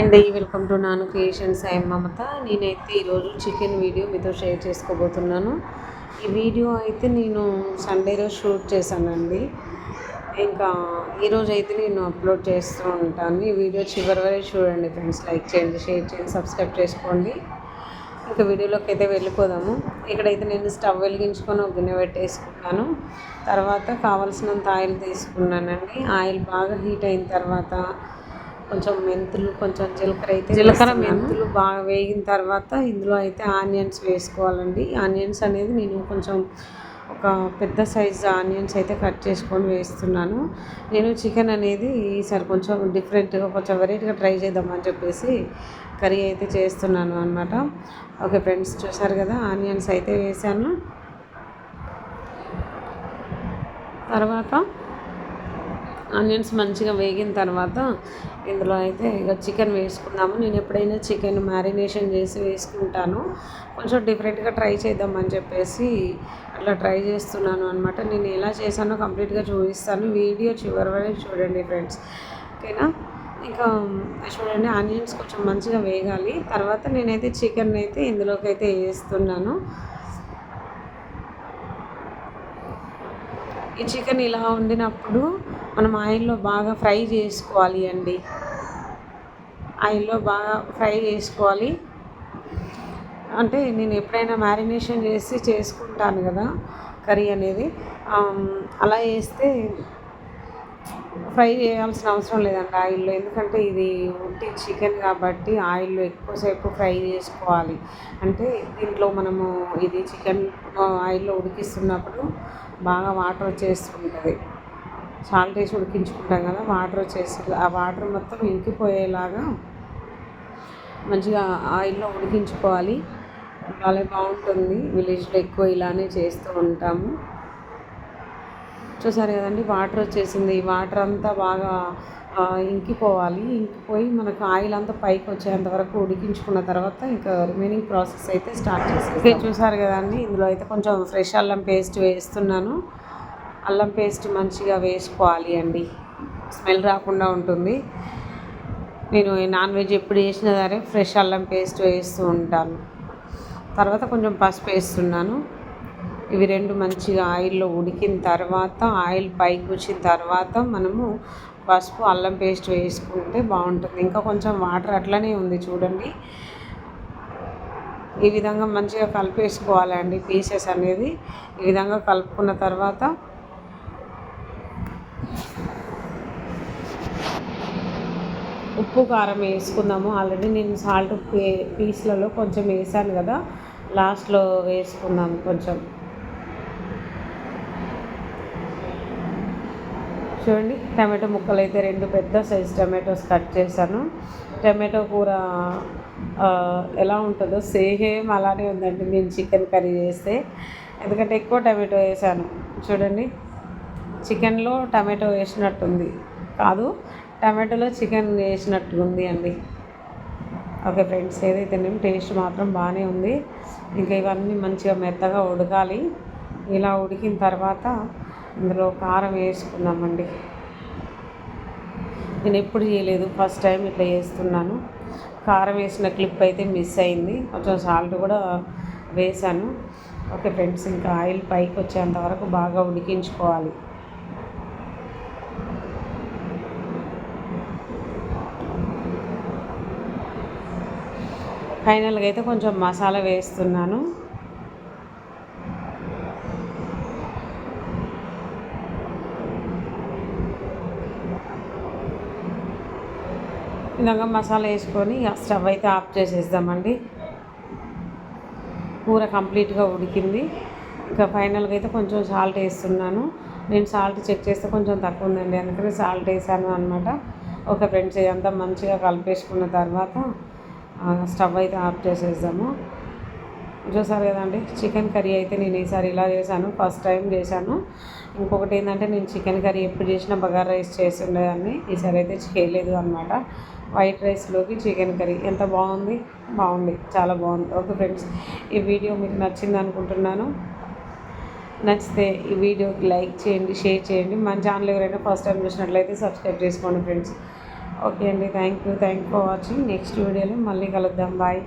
అండి welcome to Nanu creations I Mamata. నేనైతే ఈరోజు చికెన్ వీడియో మీతో షేర్ చేసుకోబోతున్నాను. ఈ వీడియో అయితే నేను సండే రోజు షూట్ చేశానండి. ఇంకా ఈరోజు అయితే నేను అప్లోడ్ చేస్తూ ఉంటాను. ఈ వీడియో చివరి వరకు చూడండి ఫ్రెండ్స్. లైక్ చేయండి షేర్ చేయండి సబ్స్క్రైబ్ చేసుకోండి. ఇంకా వీడియోలోకి అయితే వెళ్ళిపోదాము. ఇక్కడైతే నేను స్టవ్ వెలిగించుకొని ఒక గిన్నె పెట్టేసుకున్నాను. తర్వాత కావాల్సినంత ఆయిల్ తీసుకున్నానండి. ఆయిల్ బాగా హీట్ అయిన తర్వాత కొంచెం మెంతులు కొంచెం జీలకర్ర అయితే జీలకర్ర మెంతులు బాగా వేగిన తర్వాత ఇందులో అయితే ఆనియన్స్ వేసుకోవాలండి. ఆనియన్స్ అనేది నేను కొంచెం ఒక పెద్ద సైజ్ ఆనియన్స్ అయితే కట్ చేసుకొని వేస్తున్నాను. నేను చికెన్ అనేది ఈసారి కొంచెం డిఫరెంట్గా కొంచెం వెరైటీగా ట్రై చేద్దామని చెప్పేసి కర్రీ అయితే చేస్తున్నాను అనమాట ఓకే ఫ్రెండ్స్ చూసారు కదా ఆనియన్స్ అయితే వేసాను. తర్వాత ఆనియన్స్ మంచిగా వేగిన తర్వాత ఇందులో అయితే ఇక చికెన్ వేసుకుందాము. నేను ఎప్పుడైనా చికెన్ మ్యారినేషన్ చేసి వేసుకుంటాను. కొంచెం డిఫరెంట్గా ట్రై చేద్దామని చెప్పేసి అట్లా ట్రై చేస్తున్నాను అనమాట నేను ఎలా చేశానో కంప్లీట్గా చూపిస్తాను. వీడియో చివరి వరకు చూడండి ఫ్రెండ్స్. ఓకేనా? ఇంకా చూడండి ఆనియన్స్ కొంచెం మంచిగా వేగాలి. తర్వాత నేనైతే చికెన్ అయితే ఇందులోకి అయితే వేస్తున్నాను. ఈ చికెన్ ఇలా వండినప్పుడు మనం ఆయిల్లో బాగా ఫ్రై చేసుకోవాలి అండి. ఆయిల్లో బాగా ఫ్రై చేసుకోవాలి. అంటే నేను ఎప్పుడైనా మ్యారినేషన్ చేసి చేసుకుంటాను కదా కర్రీ అనేది. అలా వేస్తే ఫ్రై చేయాల్సిన అవసరం లేదండి ఆయిల్లో. ఎందుకంటే ఇది ఉట్టి చికెన్ కాబట్టి ఆయిల్లో ఎక్కువసేపు ఫ్రై చేసుకోవాలి. అంటే దీంట్లో మనము ఇది చికెన్ ఆయిల్లో ఉడికిస్తున్నప్పుడు బాగా వాటర్ వచ్చేస్తుంటుంది. సాల్ట్ వేసి ఉడికించుకుంటాం కదా వాటర్ వచ్చేసి ఆ వాటర్ మొత్తం ఇంకిపోయేలాగా మంచిగా ఆయిల్లో ఉడికించుకోవాలి. చాలా బాగుంటుంది. విలేజ్లో ఎక్కువ ఇలానే చేస్తూ ఉంటాము. చూసారు కదండి వాటర్ వచ్చేసింది. వాటర్ అంతా బాగా ఇంకిపోవాలి. ఇంకిపోయి మనకు ఆయిల్ అంతా పైకి వచ్చేంత వరకు ఉడికించుకున్న తర్వాత ఇంకా రిమైనింగ్ ప్రాసెస్ అయితే స్టార్ట్ చేసి చూసారు కదండి ఇందులో అయితే కొంచెం ఫ్రెష్ అల్లం పేస్ట్ వేస్తున్నాను. అల్లం పేస్ట్ మంచిగా వేసుకోవాలి అండి. స్మెల్ రాకుండా ఉంటుంది. నేను నాన్ వెజ్ ఎప్పుడు చేసినా సరే ఫ్రెష్ అల్లం పేస్ట్ వేస్తూ ఉంటాను. తర్వాత కొంచెం పసుపు వేస్తున్నాను. ఇవి రెండు మంచిగా ఆయిల్లో ఉడికిన తర్వాత ఆయిల్ పైకి వచ్చిన తర్వాత మనము పసుపు అల్లం పేస్ట్ వేసుకుంటే బాగుంటుంది. ఇంకా కొంచెం వాటర్ అట్లనే ఉంది చూడండి. ఈ విధంగా మంచిగా కలిపేసుకోవాలండి పీసెస్ అనేది. ఈ విధంగా కలుపుకున్న తర్వాత ఉప్పు కారం వేసుకుందాము. ఆల్రెడీ నేను సాల్ట్ పీస్లలో కొంచెం వేసాను కదా. లాస్ట్లో వేసుకుందాం కొంచెం. చూడండి టమాటో ముక్కలు అయితే రెండు పెద్ద సైజ్ టమాటోస్ కట్ చేశాను. టమాటో కూర ఎలా ఉంటుందో సేమ్ అలానే ఉందండి నేను చికెన్ కర్రీ చేస్తే. ఎందుకంటే ఎక్కువ టమాటో వేసాను. చూడండి చికెన్లో టమాటో వేసినట్టుంది. కాదు టమాటోలో చికెన్ వేసినట్టు ఉంది అండి. ఓకే ఫ్రెండ్స్ ఏదైతే నేను టేస్ట్ మాత్రం బాగానే ఉంది. ఇంకా ఇవన్నీ మంచిగా మెత్తగా ఉడకాలి. ఇలా ఉడికిన తర్వాత ఇందులో కారం వేసుకుందామండి. నేను ఎప్పుడు చేయలేదు ఫస్ట్ టైం ఇట్లా చేస్తున్నాను. కారం వేసిన క్లిప్ అయితే మిస్ అయింది. కొంచెం సాల్ట్ కూడా వేసాను. ఓకే ఫ్రెండ్స్ ఇంకా ఆయిల్ పైకి వచ్చేంత వరకు బాగా ఉడికించుకోవాలి. ఫైనల్గా అయితే కొంచెం మసాలా వేస్తున్నాను. విధంగా మసాలా వేసుకొని స్టవ్ అయితే ఆఫ్ చేసేద్దామండి. కూర కంప్లీట్గా ఉడికింది. ఇంకా ఫైనల్గా అయితే కొంచెం సాల్ట్ వేస్తున్నాను. నేను సాల్ట్ చెక్ చేస్తే కొంచెం తక్కువ ఉందండి. అందుకని సాల్ట్ వేసాను అనమాట ఒక ఫ్రెండ్స్ ఇదంతా మంచిగా కలిపేసుకున్న తర్వాత స్టవ్ అయితే ఆఫ్ చేసేద్దాము. చూసారు కదండి చికెన్ కర్రీ అయితే నేను ఈసారి ఇలా చేశాను ఫస్ట్ టైం చేశాను. ఇంకొకటి ఏంటంటే నేను చికెన్ కర్రీ ఎప్పుడు చేసినా బగారా రైస్ చేసి ఉండేదాన్ని ఈసారి అయితే చేయలేదు అనమాట వైట్ రైస్లోకి చికెన్ కర్రీ ఎంత బాగుంది? బాగుంది చాలా బాగుంది. ఓకే ఫ్రెండ్స్ ఈ వీడియో మీకు నచ్చింది అనుకుంటున్నాను. నచ్చితే ఈ వీడియోకి లైక్ చేయండి షేర్ చేయండి. మన ఛానల్ ఎవరైనా ఫస్ట్ టైం చూసినట్లయితే సబ్స్క్రైబ్ చేసుకోండి ఫ్రెండ్స్. ఓకే అండి thank you thank for watching next వీడియోలో మళ్ళీ కలుద్దాం బాయ్